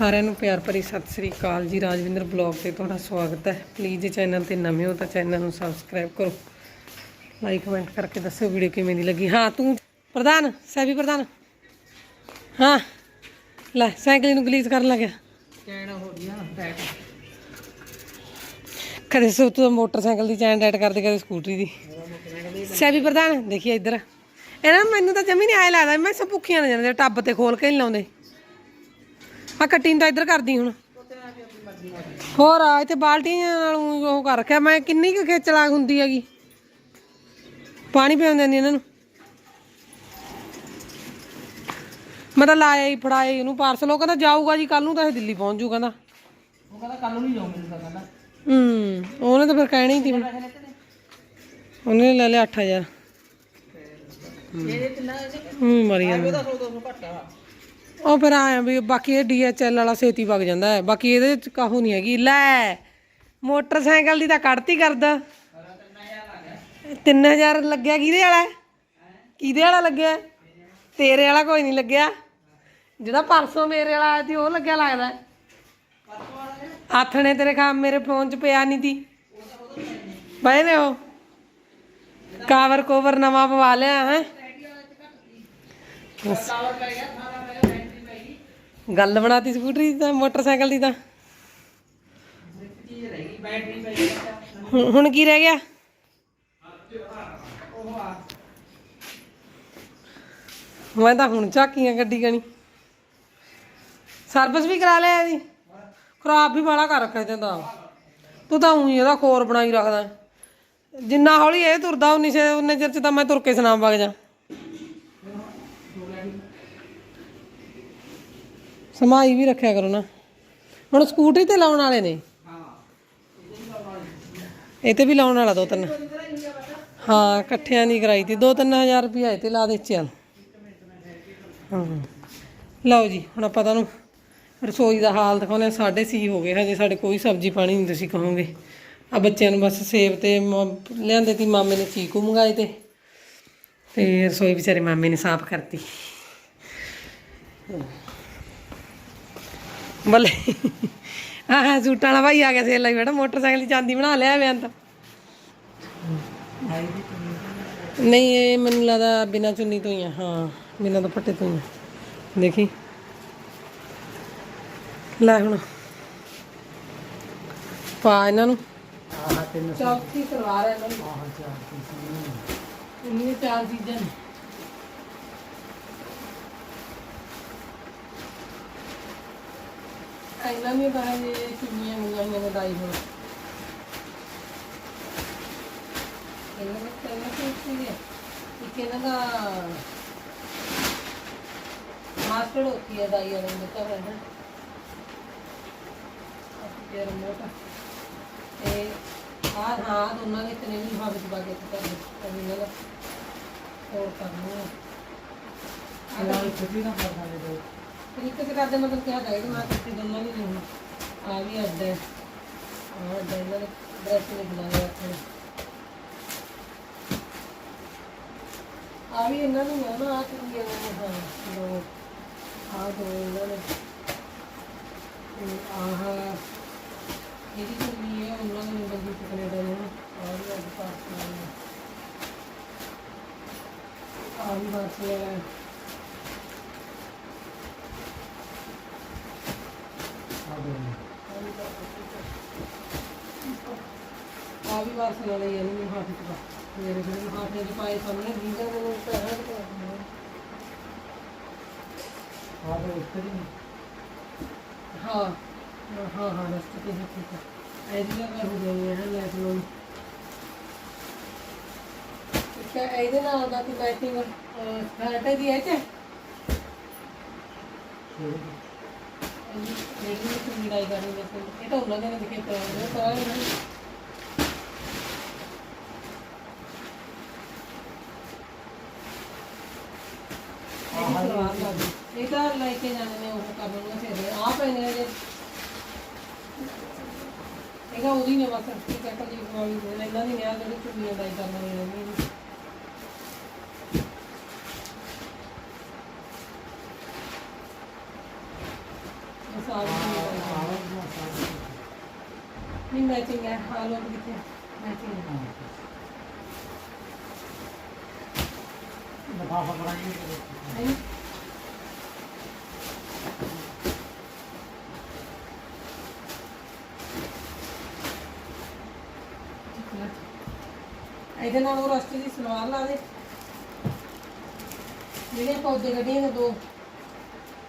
ਸਾਰਿਆਂ ਨੂੰ ਪਿਆਰ ਭਰੀ ਸਤਿ ਸ੍ਰੀ ਅਕਾਲ ਜੀ। ਰਾਜਵਿੰਦਰ ਬਲੌਗ ਤੇ ਤੁਹਾਡਾ ਸਵਾਗਤ ਹੈ। ਪਲੀਜ਼ ਚੈਨਲ ਤੇ ਨਵੇਂ ਹੋ ਤਾਂ ਚੈਨਲ ਨੂੰ ਸਬਸਕ੍ਰਾਈਬ ਕਰੋ। ਲਾਈਕ ਕਮੈਂਟ ਕਰਕੇ ਦੱਸਿਓ ਵੀਡੀਓ ਕਿਵੇਂ ਦੀ ਲੱਗੀ। ਹਾਂ ਤੂੰ ਪ੍ਰਧਾਨ ਸੈਵੀ ਪ੍ਰਧਾਨ। ਹਾਂ ਲੈ ਸਾਈਕਲ ਨੂੰ ਗਲੀਜ਼ ਕਰਨ ਲੱਗਿਆ। ਚੈਨ ਹੋ ਰਹੀ ਆ ਬੈਕ ਕਦੇ ਸੋ ਤੂੰ ਮੋਟਰਸਾਈਕਲ ਦੀ ਚੈਨ ਡੈਟ ਕਰਦੇ ਕਦੇ ਸਕੂਟਰੀ ਦੀ। ਸੈਵੀ ਪ੍ਰਧਾਨ ਦੇਖੀ ਇੱਧਰ। ਇਹਨਾਂ ਨੂੰ ਮੈਨੂੰ ਤਾਂ ਜਮੀ ਨਹੀਂ ਆਇਆ ਲੱਗਦਾ ਮੈਂ ਸਭ ਭੁੱਖੀਆਂ ਨਾ ਜਾਂਦੇ ਟੱਬ ਤੇ ਖੋਲ ਕੇ ਨਹੀਂ ਲਾਉਂਦੇ। ਆ ਕੱਟੀ ਨੂੰ ਤਾਂ ਇੱਧਰ ਕਰਦੀ ਹੁਣ। ਹੋਰ ਆ ਇੱਥੇ ਬਾਲਟੀਆਂ ਨਾਲ ਉਹ ਕਰ ਰੱਖਿਆ। ਮੈਂ ਕਿੰਨੀ ਕੁ ਖੇਚਲਾਕ ਹੁੰਦੀ ਹੈਗੀ। ਪਾਣੀ ਪਿਆਉਂ ਦਿੰਦੀ ਇਹਨਾਂ ਨੂੰ। ਮੈਂ ਤਾਂ ਲਾਇਆ ਹੀ ਫੜਾਇਆ ਇਹਨੂੰ ਪਾਰਸਲ ਉਹ ਕਹਿੰਦਾ ਜਾਊਗਾ ਜੀ ਕੱਲ ਨੂੰ ਤਾਂ ਇਹ ਦਿੱਲੀ ਪਹੁੰਚ ਜੂ ਕਹਿੰਦਾ। ਉਹ ਕਹਿੰਦਾ ਕੱਲ ਨੂੰ ਨਹੀਂ ਜਾਉਂ ਮਿਲਦਾ ਕਹਿੰਦਾ। ਹੂੰ ਉਹਨੇ ਤਾਂ ਫਿਰ ਕਹਿਣਾ ਹੀ ਸੀ। ਉਹਨੇ ਲੈ ਲਿਆ 8000 ਇਹਦੇ ਤਿੰਨਾਂ ਦੇ ਹੂੰ ਮਰੀ ਜਾਂਦਾ। ਉਹ ਫਿਰ ਆਇਆ ਵੀ ਬਾਕੀ ਇਹ ਡੀਐਚਐਲ ਵਾਲਾ ਛੇਤੀ ਵਗ ਜਾਂਦਾ ਹੈ। ਬਾਕੀ ਇਹਦੇ ਚ ਕਾਹੂ ਨਹੀਂ ਹੈਗੀ। ਲੈ, ਮੋਟਰਸਾਈਕਲ ਦੀ ਤਾਂ ਕੱਢਤੀ ਕਰਦਾ। 3000 ਲੱਗਿਆ ਕਿਹਦੇ ਵਾਲਾ? ਕਿਹਦੇ ਵਾਲਾ ਲੱਗਿਆ? ਤੇਰੇ ਵਾਲਾ ਕੋਈ ਨਹੀਂ ਲੱਗਿਆ। ਜਿਹੜਾ ਪਰਸੋਂ ਮੇਰੇ ਵਾਲਾ ਆਇਆ ਸੀ, ਉਹ ਲੱਗਿਆ ਲੱਗਦਾ। ਹੈ। ਆਥਣੇ ਤੇਰੇ ਖਾਮ ਮੇਰੇ ਫੋਨ 'ਚ ਪਿਆ ਨਹੀਂ ਤੀ ਪਏ ਨੇ ਉਹ। ਕਾਵਰ ਕੋਵਰ ਨਵਾਂ ਪਵਾ ਲਿਆ, ਹੈ। ਗੱਲ ਬਣਾਤੀ ਸਕੂਟਰੀ ਦੀ ਤਾਂ, ਮੋਟਰਸਾਈਕਲ ਦੀ ਤਾਂ। ਹੁਣ ਹੁਣ ਕੀ ਰਹਿ ਗਿਆ? ਮੈਂ ਤਾਂ ਹੁਣ ਝਾਕੀਆਂ ਗੱਡੀ ਗਣੀ ਸਰਵਿਸ ਵੀ ਕਰਾ ਲਿਆ ਇਹਦੀ। ਖਰਾਬ ਵੀ ਬਾਲਾ ਕਰ ਰੱਖਿਆ ਤੈਨੂੰ ਤਾਂ। ਤੂੰ ਤਾਂ ਉਹੀ ਇਹਦਾ ਖੋਰ ਬਣਾਈ ਰੱਖਦਾ। ਜਿੰਨਾ ਹੌਲੀ ਇਹ ਤੁਰਦਾ ਉਨੀ ਸੇ ਉਨੇ ਚਿਰ ਚ ਤਾਂ ਮੈਂ ਤੁਰ ਕੇ ਸੁਨਾਮ ਵਗ ਜਾ। ਸਮਾਈ ਵੀ ਰੱਖਿਆ ਕਰੋ ਨਾ। ਹੁਣ ਸਕੂਟਰੀ ਤੇ ਲਾਉਣ ਵਾਲੇ ਨੇ। ਇਹ ਤੇ ਵੀ ਲਾਉਣ ਵਾਲਾ ਦੋ ਤਿੰਨ। ਹਾਂ, ਇਕੱਠਿਆਂ ਨਹੀਂ ਕਰਾਈ ਤੀ। 2-3000 ਰੁਪਇਆ ਇਹ ਤੇ ਲਾ ਦੇ ਚੱਲ ਹਾਂ। ਲਓ ਜੀ, ਹੁਣ ਆਪਾਂ ਤੁਹਾਨੂੰ ਰਸੋਈ ਦਾ ਹਾਲ ਦਿਖਾਉਂਦੇ ਸਾਡੇ ਸੀ ਹੋ ਗਏ ਹਜੇ, ਸਾਡੇ ਕੋਈ ਸਬਜ਼ੀ ਪਾਣੀ ਨਹੀਂ ਤੁਸੀਂ ਕਹੋਗੇ। ਆ ਬੱਚਿਆਂ ਨੂੰ ਬਸ ਸੇਬ ਤੇ ਲਿਆਂਦੇ ਤੀ। ਮਾਮੇ ਨੇ ਚੀਕੂ ਮੰਗਾਏ ਤੇ। ਤੇ ਰਸੋਈ ਵਿਚਾਰੇ ਮਾਮੇ ਨੇ ਸਾਫ਼ ਕਰਤੀ। ਬੱਲੇ। ਆਹ ਸੂਟਾਂ ਵਾਲਾ ਭਾਈ ਆ ਗਿਆ ਸੇਲ ਲਈ ਬੇਟਾ ਮੋਟਰਸਾਈਕਲ ਦੀ ਚਾਂਦੀ ਬਣਾ ਲਿਆ ਮੈਂ ਤਾਂ। ਨਹੀਂ ਇਹ ਮੈਨੂੰ ਲੱਗਦਾ ਬਿਨਾ ਚੁੰਨੀ ਤੋਂ ਹੀ ਆ ਹਾਂ ਬਿਨਾ ਦੁਪੱਟੇ ਤੋਂ ਹੀ ਆ। ਦੇਖੀ। ਲੈ ਹੁਣ। ਪਾ ਇਹਨਾਂ ਨੂੰ। ਆਹ ਤਿੰਨ ਚੌਥੀ ਸਲਵਾਰ ਹੈ ਇਹਨਾਂ ਨੂੰ ਆਹ ਚਾਰ ਪੀਸ ਇੰਨੀਆਂ ਚਾਰ ਚੀਜ਼ਾਂ ਨੇ? ਇਹਨਾਂ ਵੀ ਤਾਂ ਇਹ ਚੁੰਨੀਆਂ ਮੰਗਾਈਆਂ ਨੇ ਦਾਈ ਹੁਣ ਇਹਨਾਂ ਦਾ ਪਹਿਲਾਂ ਕੀ ਸੀ ਇੱਕ ਇਹਨਾਂ ਦਾ ਮਾਸਟਰ ਹੋਤੀ ਹੈ ਦਾਈ ਵਾਲੇ ਨੂੰ ਤਾਂ ਹੈ ਫਿਰ ਮੋਟਾ। ਤੇ ਆ ਹਾਂ ਦੋਨਾਂ ਦੇ ਤਨੇ ਵੀ ਭਾਵੇਂ ਚ ਬਾਗੇ ਤੇ ਕਰ ਇਹਨਾਂ ਦਾ ਹੋਰ ਕਰਨਾ। ਇਹਨਾਂ ਨੂੰ ਖੁਦ ਵੀ ਨਾ ਕਰਨਾ ਦੇ ਦੋ ਫਿਰ ਇੱਕ ਤੇ ਕਰਦੇ ਮਤਲਬ ਕਿਹਾ ਜਾਏਗਾ ਮੈਂ ਕਿਤੇ ਦੋਨਾਂ ਨਹੀਂ ਨਹੀਂ ਆ ਵੀ ਅੱਡ ਹੈ। ਆ ਅੱਡ ਇਹਨਾਂ ਦੇ ਡਰੈਸ ਨਿਕਲਾ ਲਿਆ ਆਪਣੇ ਆ ਵੀ ਇਹਨਾਂ ਨੂੰ ਹੈ ਨਾ, ਆ ਚੁੰਨੀਆਂ ਨੇ, ਹਾਂ, ਦੋ, ਆ ਦੋ ਇਹਨਾਂ ਨੇ। ਆਹ, ਇਹਦੀ ਚੁੰਨੀ ਹੈ, ਉਹਨਾਂ ਨੇ ਬੰਦੀ ਕੈਨੇਡਾ ਨੂੰ, ਆ ਵੀ ਅੱਜ ਪਾਸ ਕਰਾਂਗੇ ਆ ਵੀ ਬਸ ਹੈ ਆ ਦੋ ਆ ਵੀ ਵਾਰਸ ਨਾਲ ਹੀ ਇਹਨੂੰ ਹੱਥ ਚ ਪਾ ਮੇਰੇ ਜਿਹੜੇ ਹੱਥ ਚ ਪਾਏ ਸਾਹਮਣੇ ਵੀਜ਼ਾ ਮੈਨੂੰ ਪੈਸਾ ਤੇ ਆ ਦੋ ਉੱਤਰ ਹੀ ਹਾਂ ਹਾਂ ਹਾਂ ਰਸਤੇ ਤੇ ਹੀ ਠੀਕ ਹੈ ਇਹਦੀ ਜਗ੍ਹਾ ਹੋ ਗਈ ਹੈ ਲੈ ਲਓ ਇੱਕ ਇਹਦੇ ਨਾਲ ਦਾ ਕਿ ਮੈਚਿੰਗ ਫੈਟ ਦੀ ਹੈ ਤੇ ਜਿਹੜੀ ਵੀ ਮਿਲਾਈ ਕਰਨੀ ਹੈ ਇਹ ਤਾਂ ਉਹਨਾਂ ਦੇ ਦਿਖੇ ਕਰਾਂਗੇ ਕਰਾਂਗੇ ਇਹ ਤਾਂ ਲੈ ਕੇ ਜਾਣੇ ਨੇ ਉਹ ਕਰਨ ਨੂੰ ਫਿਰ। ਆ ਪੈਣੇ ਆ ਜੇ। ਇਹਦਾ ਉਹਦੀ ਨੇ ਬਸ ਠੀਕ ਹੈ ਕਦੀ ਕੋਈ ਇਹਨਾਂ ਦੀ ਨਿਆ ਜਿਹੜੀ ਚੁੰਨੀਆਂ ਦਾ ਕਰਨਾ ਨਹੀਂ ਰਹਿੰਦੀ ਨਹੀਂ ਮੈਚਿੰਗ ਹੈ। ਹਾਂ ਲੋਕ ਕਿੱਥੇ। ਮੈਚਿੰਗ ਹੈ। ਲਫਾਫਾ ਬਣਾਈਏ ਨਹੀਂ ਇਹਦੇ ਨਾਲ ਉਹ ਰਸਤੇ ਦੀ ਸਲਵਾਰ ਲਾ ਦੇ। ਜਿਹੜੀਆਂ ਪੌਦੇ ਕੱਢੀਆਂ ਨੇ ਦੋ।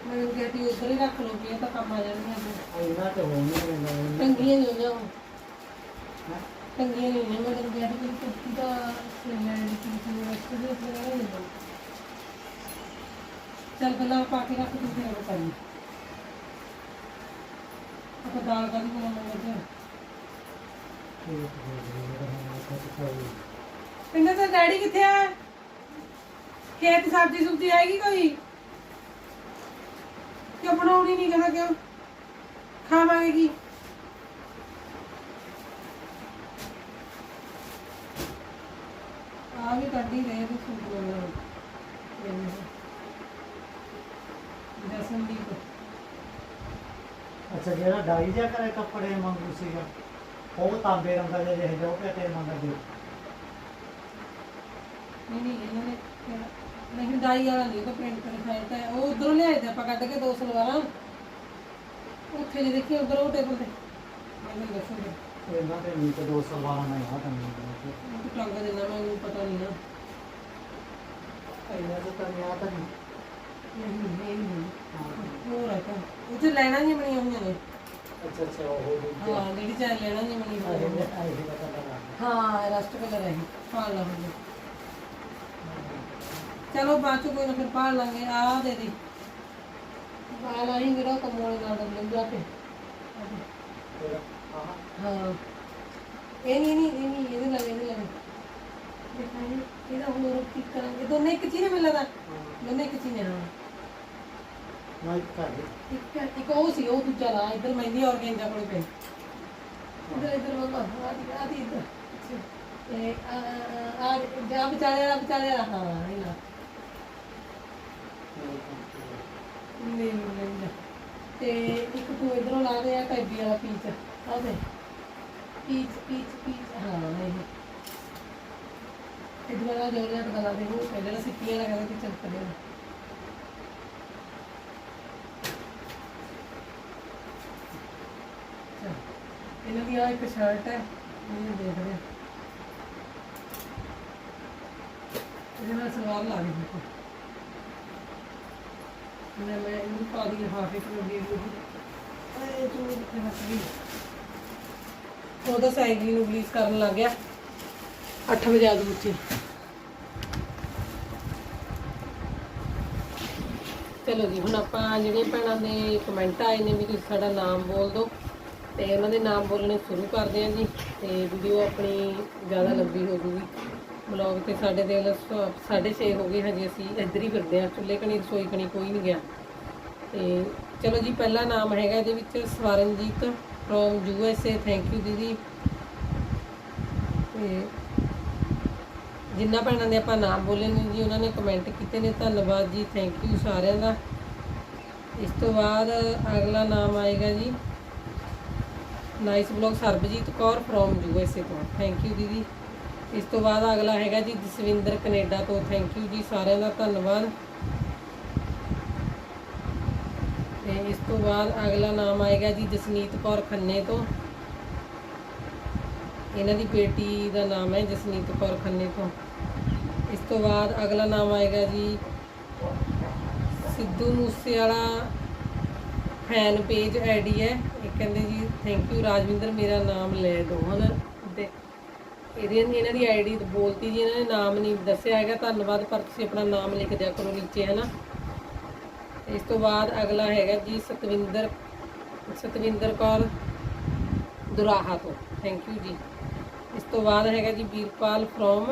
ਮੈਨੂੰ ਕਹਿੰਦੀ ਉਧਰ ਹੀ ਰੱਖ ਲਓ ਵੀ ਇਹ ਤਾਂ ਕੰਮ ਆ ਜਾਣਗੀਆਂ। ਇਹਨਾਂ ਤੇ ਹੋਣ ਨਹੀਂ ਟੰਗੀਆਂ ਨਹੀਂ ਹੋਈਆਂ ਹੁਣ ਟੰਗੀਆਂ ਨਹੀਂ ਹੋਈਆਂ ਮੈਂ ਤੈਨੂੰ ਕਿਹਾ ਸੀ ਦਾ ਲੈਣ ਦੀ ਚੀਜ਼ ਨੂੰ ਰਸਤੇ ਦੇ ਨਹੀਂ ਦਿੰਦਾ ਚੱਲ ਪਹਿਲਾਂ ਪਾ ਕੇ ਰੱਖ ਦੂੰ ਫਿਰ ਬਤਾਈ ਆਪਾਂ ਦਾਲ ਕਾਹਦੀ ਬਣਾਵਾਂਗੇ ਅੱਜ? ਪਿੰਡ ਦਾ ਡੈਡੀ ਕਿੱਥੇ ਆ? ਖੇਤ ਸਬਜ਼ੀ ਸੁਬਜ਼ੀ ਆਏਗੀ ਕੋਈ? ਕਿਉਂ ਬਣਾਉਣੀ ਨਹੀਂ ਕਹਿੰਦਾ ਕਿਉਂ? ਖਾਵਾਂਗੇ ਕੀ? ਆ ਵੀ ਕੱਢੀ ਰਹੇ ਤੇ ਸੂਟ ਲੈਣਾ ਜਸਨਦੀਪ। ਅੱਛਾ ਜਿਹੜਾ ਡਾਈ ਜਿਹਾ ਕਰੇ ਕੱਪੜੇ ਮੰਗੂ ਸੀਗਾ ਉਹ ਤਾਂਬੇ ਰੰਗ ਦਾ ਜਿਹਾ ਜੋ ਪਿਆ ਤੇ ਮੰਗ ਦਿਓ ਨਹੀਂ ਨਹੀਂ ਇਹਨਾਂ ਨੇ ਕਿਹਾ- ਨਹੀਂ ਡਾਈ ਵਾਲਾ ਨਹੀਂ ਉਹ ਤਾਂ ਪ੍ਰਿੰਟ ਕਰੇ ਖਾਇਆ ਤਾਂ ਉਹ ਉਧਰੋਂ ਲਿਆਏ ਤੇ ਆਪਾਂ ਕੱਢ ਕੇ ਦੋ ਸਲਵਾਰਾਂ। ਉੱਥੇ ਜੇ ਦੇਖੀ ਉਧਰ ਉਹ ਟੇਬਲ ਤੇ। ਮੈਨੂੰ ਦੱਸੋ ਇਹਨਾਂ ਦੇ ਨੀਤ ਦੋ ਸਲਵਾਰਾਂ ਮੈਂ ਆ ਤਾਂ ਨਹੀਂ। ਉਹ ਟੰਗ ਦੇਣਾ ਮੈਨੂੰ ਪਤਾ ਨਹੀਂ ਨਾ। ਇਹਨਾਂ ਦੇ ਤਾਂ ਨਹੀਂ ਆ ਤਾਂ ਨਹੀਂ। ਨਹੀਂ ਨਹੀਂ ਨਹੀਂ। ਹੋਰ ਆ ਤਾਂ। ਉਹ ਤੇ ਲੈਣਾ ਨਹੀਂ ਬਣੀਆਂ ਹੋਈਆਂ ਨੇ। ਅੱਛਾ ਅੱਛਾ ਉਹ ਹੋ ਗਈ। ਹਾਂ ਜਿਹੜੀ ਚਾਹ ਲੈਣਾ ਨਹੀਂ ਬਣੀ ਹੋਈ ਆਹੇ ਆਹੇ ਪਤਾ ਲੱਗਾ ਹਾਂ ਰਸਟ ਕਲਰ ਹੈ ਪਾਲ ਲਾ ਹੁਣ। ਚਲੋ ਬਾਅਦ ਚ ਕੋਈ ਨਾ ਫਿਰ ਪਾਲ ਲਾਂਗੇ। ਆ ਦੇ ਦੇ। ਪਾਲ ਆਈ ਮੇਰਾ ਕਮੋਲ ਨਾਲ ਲੈ ਜਾ ਕੇ ਆਹ। ਹਾਂ। ਇਹ ਨਹੀਂ ਨਹੀਂ ਇਹ ਨਹੀਂ ਇਹਦੇ ਨਾਲ ਇਹਦੇ ਨਾਲ ਦਿਖਾਈ ਇਹਦਾ ਹੋਰ ਕੀ ਕਰਾਂਗੇ ਦੋਨੇ ਇੱਕ ਚੀਜ਼ ਮਿਲਦਾ ਹਾਂ ਦੋਨੇ ਇੱਕ ਚੀਜ਼ ਨੇ। ਹਾਂ ਮੈਂ ਕਰ ਦੇ। ਇੱਕ ਇੱਕ ਉਹ ਸੀ ਉਹ ਦੂਜਾ ਲਾ ਇੱਧਰ ਮਹਿੰਦੀ ਔਰਗੈਂਜਾ ਕੋਲ ਪਈ ਇੱਧਰ ਇੱਧਰ ਬਾਬਾ ਆ ਦੀ ਆ ਦੀ ਇੱਧਰ। ਇਹ ਆ ਆ ਜਾ ਵਿਚਾਲੇ ਆ ਵਿਚਾਲੇ ਆ ਹਾਂ ਇਹ ਲਾ। ਨਹੀਂ ਨਹੀਂ ਨਹੀਂ ਤੇ ਇੱਕ ਤੂੰ ਇਧਰੋਂ ਲਾ ਦੇ ਆ ਕੈਬੀ ਵਾਲਾ ਪੀਚ। ਆ ਦੇ। ਪੀਚ ਪੀਚ ਪੀਚ ਹਾਂ ਇਹ। ਇਧਰ ਵਾਲਾ ਜੋ ਲਿਆ ਪਤਾ ਲਾ ਦੇ ਇਹਨਾਂ ਦੀ ਆ ਇੱਕ ਸ਼ਰਟ ਹੈ, ਇਹ ਦੇਖ ਰਹੇ ਇਹਦੇ ਨਾਲ ਸਲਵਾਰ ਲਾ ਲਈ ਦੇਖੋ ਮੈਂ ਮੈਂ ਇਹਨੂੰ ਪਾ ਦੀ ਲਿਫਾਫੇ ਚ ਲੱਗੀ ਹੋਈ ਅਰੇ ਤੂੰ ਕਿੱਥੇ ਫਸ ਉਹਦਾ ਸਾਈਕਲ ਨੂੰ ਰਿਲੀਜ਼ ਕਰਨ ਲੱਗ ਗਿਆ। 8 ਵਜੇ ਆ ਗਈ ਬੱਚੇ ਚਲੋ ਜੀ, ਹੁਣ ਆਪਾਂ ਜਿਹੜੇ ਭੈਣਾਂ ਦੇ ਕਮੈਂਟ ਆਏ ਨੇ ਵੀ ਤੁਸੀਂ ਸਾਡਾ ਨਾਮ ਬੋਲ ਦਿਓ। ਤੇ ਉਹਨਾਂ ਦੇ ਨਾਮ ਬੋਲਣੇ ਸ਼ੁਰੂ ਕਰਦੇ ਹਾਂ ਜੀ। ਤੇ ਵੀਡੀਓ ਆਪਣੀ ਜ਼ਿਆਦਾ ਲੰਬੀ ਹੋ ਜੂਗੀ। ਬਲੌਗ ਤੇ ਸਾਡੇ ਦੇ 6:30 ਹੋ ਗਏ, ਹਜੇ ਅਸੀਂ ਇੱਧਰ ਹੀ ਫਿਰਦੇ ਹਾਂ। ਚੁੱਲ੍ਹੇ ਕਣੀ, ਰਸੋਈ ਕਣੀ ਕੋਈ ਨਹੀਂ ਗਿਆ। ਤੇ ਚਲੋ ਜੀ, ਪਹਿਲਾ ਨਾਮ ਹੈਗਾ ਇਹਦੇ ਵਿੱਚ Swaranjit from U S A thank you ਦੀਦੀ। ਤੇ ਜਿੰਨਾ ਭੈਣਾਂ ਦੇ ਆਪਾਂ ਨਾਮ ਬੋਲੇ ਨੇ ਜੀ, ਉਹਨਾਂ ਨੇ ਕਮੈਂਟ ਕੀਤੇ ਨੇ। ਧੰਨਵਾਦ ਜੀ ਥੈਂਕ ਯੂ ਸਾਰਿਆਂ ਦਾ। ਇਸ ਤੋਂ ਬਾਅਦ ਅਗਲਾ ਨਾਮ ਆਏਗਾ ਜੀ। Nice blog Sarabjit Kaur from U S A ਤੋਂ। ਥੈਂਕ ਯੂ ਦੀਦੀ। ਇਸ ਤੋਂ ਬਾਅਦ ਅਗਲਾ ਹੈਗਾ ਜੀ ਜਸਵਿੰਦਰ ਕੈਨੇਡਾ ਤੋਂ। ਥੈਂਕ ਯੂ ਜੀ ਸਾਰਿਆਂ ਦਾ, ਧੰਨਵਾਦ। ਤੇ ਇਸ ਤੋਂ ਬਾਅਦ ਅਗਲਾ ਨਾਮ ਆਏਗਾ ਜੀ ਜਸਨੀਤ ਕੌਰ ਖੰਨੇ ਤੋਂ। ਇਹਨਾਂ ਦੀ ਬੇਟੀ ਦਾ ਨਾਮ ਹੈ ਜਸਮੀਤ ਕੌਰ ਖੰਨੇ ਤੋਂ। ਇਸ ਤੋਂ ਬਾਅਦ ਅਗਲਾ ਨਾਮ ਆਏਗਾ ਜੀ Sidhu Moosewala fan page ID ਹੈ। ਇਹ ਕਹਿੰਦੇ ਜੀ ਥੈਂਕ ਯੂ ਰਾਜਵਿੰਦਰ, ਮੇਰਾ ਨਾਮ ਲੈ ਦਿਓ ਹਨ? ਤੇ ਇਹਦੀ ਇਹਨਾਂ ਦੀ ਆਈਡੀ ਬੋਲਤੀ ਜੀ, ਇਹਨਾਂ ਨੇ ਨਾਮ ਨਹੀਂ ਦੱਸਿਆ ਹੈਗਾ। ਧੰਨਵਾਦ, ਪਰ ਤੁਸੀਂ ਆਪਣਾ ਨਾਮ ਲਿਖ ਦਿਆ ਕਰੋ ਨੀਚੇ ਹੈ ਨਾ ਇਸ ਤੋਂ ਬਾਅਦ ਅਗਲਾ ਹੈਗਾ ਜੀ ਸਤਵਿੰਦਰ ਸਤਵਿੰਦਰ ਕੌਰ ਦੁਰਾਹਾ ਤੋਂ। ਥੈਂਕ ਯੂ ਜੀ। ਤੋਂ ਬਾਅਦ ਹੈਗਾ ਜੀ Veerpal from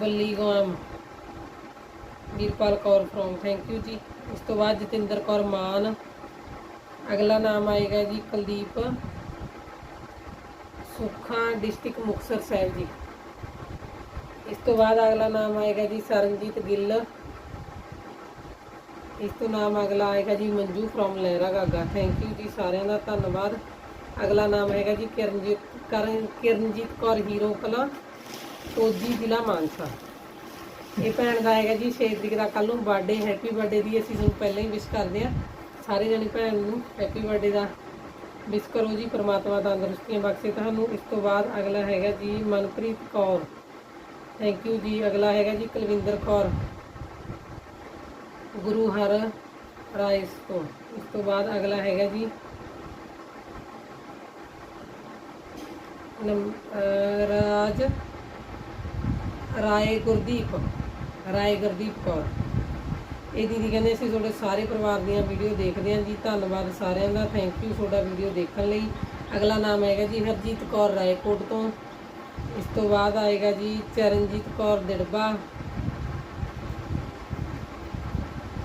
Balligam. Veerpal Kaur from thank you ਜੀ। ਇਸ ਤੋਂ ਬਾਅਦ ਜਤਿੰਦਰ ਕੌਰ ਮਾਨ। ਅਗਲਾ ਨਾਮ ਆਏਗਾ ਜੀ ਕੁਲਦੀਪ ਸੁੱਖਾ ਡਿਸਟ੍ਰਿਕਟ ਮੁਕਤਸਰ ਸਾਹਿਬ ਜੀ। ਇਸ ਤੋਂ ਬਾਅਦ ਅਗਲਾ ਨਾਮ ਆਏਗਾ ਜੀ ਸਰਨਜੀਤ ਗਿੱਲ। ਇਸ ਤੋਂ ਨਾਮ ਅਗਲਾ ਆਏਗਾ ਜੀ Manju from Lehra Gaga. Thank you ਜੀ ਸਾਰਿਆਂ ਦਾ, ਧੰਨਵਾਦ। ਅਗਲਾ ਨਾਮ ਹੈਗਾ ਜੀ ਕਿਰਨਜੀਤ ਕਰਨ ਕਿਰਨਜੀਤ ਕੌਰ ਹੀਰੋ ਕਲਾ ਤੋਜੀ ਜ਼ਿਲ੍ਹਾ ਮਾਨਸਾ। ਇਹ ਭੈਣ ਦਾ ਹੈਗਾ ਜੀ 6 ਤਰੀਕ ਦਾ ਕੱਲ ਨੂੰ ਬਰਥਡੇ ਹੈਪੀ ਬਰਥਡੇ ਦੀ ਅਸੀਂ ਤੁਹਾਨੂੰ ਪਹਿਲਾਂ ਹੀ ਵਿਸ਼ ਕਰਦੇ ਹਾਂ। ਸਾਰੇ ਜਣੇ ਭੈਣ ਨੂੰ ਹੈਪੀ ਬਰਥਡੇ ਦਾ ਵਿਸ਼ ਕਰੋ ਜੀ, ਪ੍ਰਮਾਤਮਾ ਤੰਦਰੁਸਤੀਆਂ ਬਖਸ਼ੇ। ਤੁਹਾਨੂੰ ਇਸ ਤੋਂ ਬਾਅਦ ਅਗਲਾ ਹੈਗਾ ਜੀ ਮਨਪ੍ਰੀਤ ਕੌਰ। ਥੈਂਕ ਯੂ ਜੀ। ਅਗਲਾ ਹੈਗਾ ਜੀ ਕੁਲਵਿੰਦਰ ਕੌਰ। ਗੁਰੂ ਹਰ ਰਾਇਸ ਤੋਂ। ਇਸ ਤੋਂ ਬਾਅਦ ਅਗਲਾ ਹੈਗਾ ਜੀ ਨਮ- ਅਹ ਰਾਜ ਰਾਏ ਗੁਰਦੀਪ ਰਾਏ ਗੁਰਦੀਪ ਕੌਰ। ਇਹ ਦੀਦੀ ਕਹਿੰਦੇ, ਅਸੀਂ ਤੁਹਾਡੇ ਸਾਰੇ ਪਰਿਵਾਰ ਦੀਆਂ ਵੀਡੀਓ ਦੇਖਦੇ ਹਾਂ ਜੀ। ਧੰਨਵਾਦ ਸਾਰਿਆਂ ਦਾ। ਥੈਂਕ ਯੂ ਤੁਹਾਡਾ ਵੀਡੀਓ ਦੇਖਣ ਲਈ। ਅਗਲਾ ਨਾਮ ਹੈਗਾ ਜੀ ਹਰਜੀਤ ਕੌਰ ਰਾਏਕੋਟ ਤੋਂ। ਇਸ ਤੋਂ ਬਾਅਦ ਆਏਗਾ ਜੀ ਚਰਨਜੀਤ ਕੌਰ ਦਿੜਬਾ।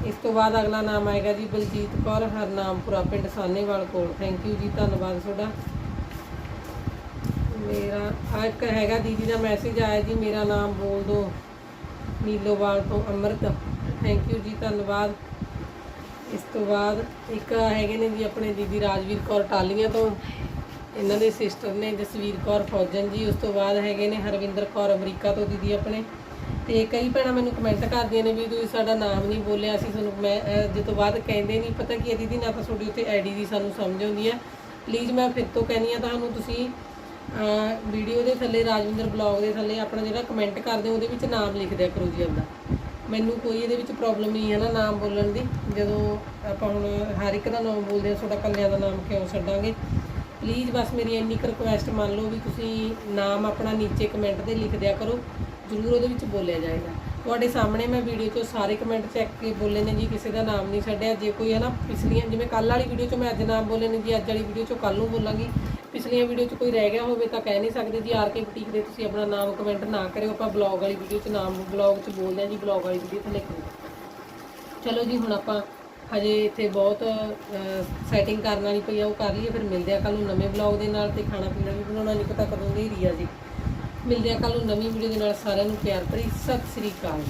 ਇਸ ਤੋਂ ਬਾਅਦ ਅਗਲਾ ਨਾਮ ਆਏਗਾ ਜੀ ਬਲਜੀਤ ਕੌਰ, ਹਰਨਾਮਪੁਰਾ, ਪਿੰਡ ਸਾਨੇਵਾਲ ਕੋਲ। ਥੈਂਕ ਯੂ ਜੀ, ਧੰਨਵਾਦ ਤੁਹਾਡਾ। ਮੇਰਾ, ਆਹ ਇੱਕ ਹੈਗਾ ਦੀਦੀ ਦਾ ਮੈਸੇਜ ਆਇਆ ਜੀ, ਮੇਰਾ ਨਾਮ ਬੋਲ ਦਿਓ ਨੀਲੋਵਾਲ ਤੋਂ ਅੰਮ੍ਰਿਤ। ਥੈਂਕ ਯੂ ਜੀ, ਧੰਨਵਾਦ। ਇਸ ਤੋਂ ਬਾਅਦ ਇੱਕ ਹੈਗੇ ਨੇ ਜੀ ਆਪਣੇ ਦੀਦੀ ਰਾਜਵੀਰ ਕੌਰ ਟਾਲੀਆਂ ਤੋਂ। ਇਹਨਾਂ ਦੇ ਸਿਸਟਰ ਨੇ ਜਸਵੀਰ ਕੌਰ ਫੌਜਨ ਜੀ। ਉਸ ਤੋਂ ਬਾਅਦ ਹੈਗੇ ਨੇ ਹਰਵਿੰਦਰ ਕੌਰ ਅਮਰੀਕਾ ਤੋਂ ਦੀਦੀ ਆਪਣੇ। ਤੇ ਕਈ ਭੈਣਾਂ ਮੈਨੂੰ ਕਮੈਂਟ ਕਰਦੀਆਂ ਨੇ ਵੀ ਤੁਸੀਂ ਸਾਡਾ ਨਾਮ ਨਹੀਂ ਬੋਲਿਆ, ਅਸੀਂ ਤੁਹਾਨੂੰ ਮੈਂ ਜਦੋਂ ਬਾਅਦ ਕਹਿੰਦੇ ਨਹੀਂ, ਪਤਾ ਕੀ ਹੈ ਦੀਦੀ, ਨਾ ਤਾਂ ਤੁਹਾਡੀ ਉੱਥੇ ਆਈਡੀ ਦੀ ਸਾਨੂੰ ਸਮਝ ਆਉਂਦੀ ਹੈ। ਪਲੀਜ਼ ਮੈਂ ਫਿਰ ਤੋਂ ਕਹਿੰਦੀ ਆ ਤੁਹਾਨੂੰ, ਤੁਸੀਂ ਵੀਡੀਓ ਦੇ ਥੱਲੇ, ਰਾਜਵਿੰਦਰ ਬਲੌਗ ਦੇ ਥੱਲੇ ਆਪਣਾ ਜਿਹੜਾ ਕਮੈਂਟ ਕਰਦੇ ਉਹਦੇ ਵਿੱਚ ਨਾਮ ਲਿਖ ਦਿਆ ਕਰੋ ਜੀ ਆਪਦਾ। ਮੈਨੂੰ ਕੋਈ ਇਹਦੇ ਵਿੱਚ ਪ੍ਰੋਬਲਮ ਨਹੀਂ ਹੈ ਨਾ ਨਾਮ ਬੋਲਣ ਦੀ। ਜਦੋਂ ਆਪਾਂ ਹੁਣ ਹਰ ਇੱਕ ਦਾ ਨਾਮ ਬੋਲਦੇ ਆ, ਤੁਹਾਡਾ ਕੱਲਿਆਂ ਦਾ ਨਾਮ ਕਿਉਂ ਛੱਡਾਂਗੇ? ਪਲੀਜ਼ ਬਸ ਮੇਰੀ ਇੰਨੀ ਕੁ ਰਿਕੁਐਸਟ ਮੰਨ ਲਓ ਵੀ ਤੁਸੀਂ ਨਾਮ ਆਪਣਾ ਨੀਚੇ ਕਮੈਂਟ ਤੇ ਲਿਖ ਦਿਆ ਕਰੋ। ਜ਼ਰੂਰ ਉਹਦੇ ਵਿੱਚ ਬੋਲਿਆ ਜਾਏਗਾ। ਤੁਹਾਡੇ ਸਾਹਮਣੇ ਮੈਂ ਵੀਡੀਓ 'ਚੋਂ ਸਾਰੇ ਕਮੈਂਟ ਚੈੱਕ ਕੇ ਬੋਲੇ ਨੇ ਜੀ, ਕਿਸੇ ਦਾ ਨਾਮ ਨਹੀਂ ਛੱਡਿਆ। ਜੇ ਕੋਈ ਹੈ ਨਾ ਪਿਛਲੀਆਂ ਜਿਵੇਂ ਕੱਲ ਵਾਲੀ ਵੀਡੀਓ 'ਚ ਮੈਂ ਅੱਜ ਨਾਮ ਬੋਲੇ ਨੇ ਜੀ, ਅੱਜ ਵਾਲੀ ਵੀਡੀਓ 'ਚ ਕੱਲ ਨੂੰ ਬੋਲਾਂਗੀ। ਪਿਛਲੀਆਂ ਵੀਡੀਓ 'ਚ ਕੋਈ ਰਹਿ ਗਿਆ ਹੋਵੇ ਤਾਂ ਕਹਿ ਨਹੀਂ ਸਕਦੇ ਜੀ, ਆਰ ਕੇ ਬੁਟੀਕ ਦੇ ਤੁਸੀਂ ਆਪਣਾ ਨਾਮ ਕਮੈਂਟ ਨਾ ਕਰਿਓ, ਆਪਾਂ ਬਲੌਗ ਵਾਲੀ ਵੀਡੀਓ 'ਚ ਨਾਮ ਬਲੌਗ 'ਚ ਬੋਲਦੇ ਹਾਂ ਜੀ ਬਲੌਗ ਵਾਲੀ ਵੀਡੀਓ ਥੱਲੇ ਕਰੋ ਚਲੋ ਜੀ, ਹੁਣ ਆਪਾਂ ਹਜੇ ਇੱਥੇ ਬਹੁਤ ਸੈਟਿੰਗ ਕਰਨ ਵਾਲੀ ਪਈ ਆ, ਉਹ ਕਰ ਲਈਏ, ਫਿਰ ਮਿਲਦੇ ਆ ਕੱਲ ਨੂੰ ਨਵੇਂ ਬਲੌਗ ਦੇ ਨਾਲ ਤੇ ਖਾਣਾ ਪੀਣਾ ਵੀ ਬਣਾਉਣਾ, ਨਹੀਂ ਪਤਾ ਕਦੋਂ ਦੀ ਰੀਆ ਜੀ। ਮਿਲਦੇ ਆ ਕੱਲ ਨੂੰ ਨਵੀਂ ਵੀਡੀਓ ਦੇ ਨਾਲ ਸਾਰਿਆਂ ਨੂੰ, ਪਿਆਰ ਭਰੀ, ਸਤਿ ਸ੍ਰੀ ਅਕਾਲ।